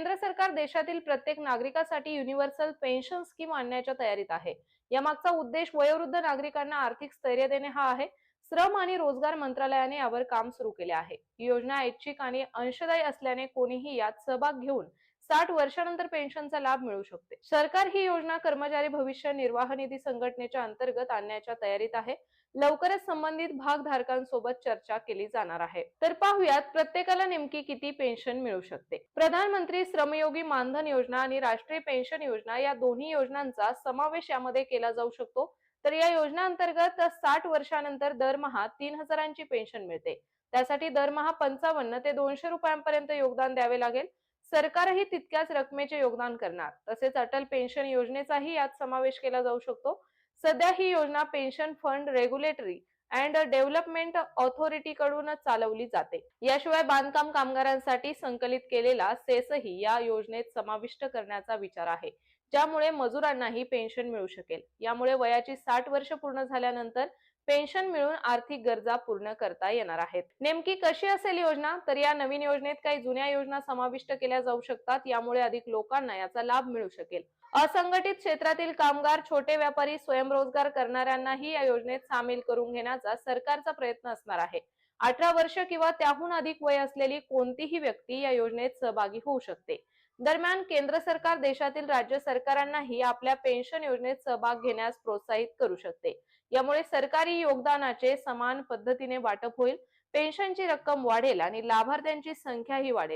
केंद्र सरकार देशातील प्रत्येक नागरिकासाठी युनिव्हर्सल पेन्शन स्कीम आणण्याच्या तयारीत आहे. यामागचा उद्देश वयोवृद्ध नागरिकांना आर्थिक स्थैर्य देणे हा आहे. श्रम आणि रोजगार मंत्रालयाने यावर काम सुरू केले आहे. ही योजना ऐच्छिक आणि अंशदायी असल्याने कोणीही यात सहभाग घेऊन साठ वर्षानंतर पेन्शनचा लाभ मिळू शकते. सरकार ही योजना कर्मचारी भविष्य निर्वाह निधी संघटनेच्या अंतर्गत आणण्याच्या तयारीत आहे. लवकरच संबंधित भागधारकांसोबत चर्चा केली जाणार आहे. तर पाहुयात प्रत्येकाला नेमकी किती पेन्शन मिळू शकते. प्रधानमंत्री श्रमयोगी मानधन योजना आणि राष्ट्रीय पेन्शन योजना या दोन्ही योजनांचा समावेश यामध्ये केला जाऊ शकतो. तर या योजना अंतर्गत साठ वर्षानंतर दरमहा तीन हजारांची पेन्शन मिळते. त्यासाठी दरमहा पंचावन्न ते दोनशे रुपयांपर्यंत योगदान द्यावे लागेल. सरकारही तितक्याच रकमेचे योगदान करणार. तसेच अटल पेन्शन योजनेचाही यात समावेश केला जाऊ शकतो. सध्या ही योजना pension fund regulatory and development authority कडून चालवली जाते. याशिवाय बांधकाम कामगारांसाठी संकलित केलेला सेसही या योजनेत समाविष्ट करण्याचा विचार आहे. ज्यामुळे मजुरांनाही पेन्शन मिळू शकेल. यामुळे वयाची साठ वर्ष पूर्ण झाल्यानंतर पेन्शन मिळून आर्थिक गरजा पूर्ण करता येणार आहेत. नेमकी कशी असेल योजना? तर या नवीन योजनेत काही जुन्या योजना समाविष्ट केल्या जाऊ शकतात. यामुळे अधिक लोकांना याचा लाभ मिळू शकेल. असंघटित क्षेत्रातील कामगार छोटे व्यापारी स्वयंरोजगार करणाऱ्यांनाही या योजनेत सामील करून घेण्याचा सरकारचा प्रयत्न असणार आहे. अठरा वर्ष किंवा त्याहून अधिक वय असलेली कोणतीही व्यक्ती या योजनेत सहभागी होऊ शकते. दरम्यान केंद्र सरकार देशातील राज्य सरकारांनाही आपल्या पेन्शन योजनेत सहभाग घेण्यास प्रोत्साहित करू शकते. यामुळे सरकारी योगदानाचे समान पद्धतीने वाटप होईल पेन्शनची रक्कम वाढेल आणि लाभार्थ्यांची संख्याही वाढेल.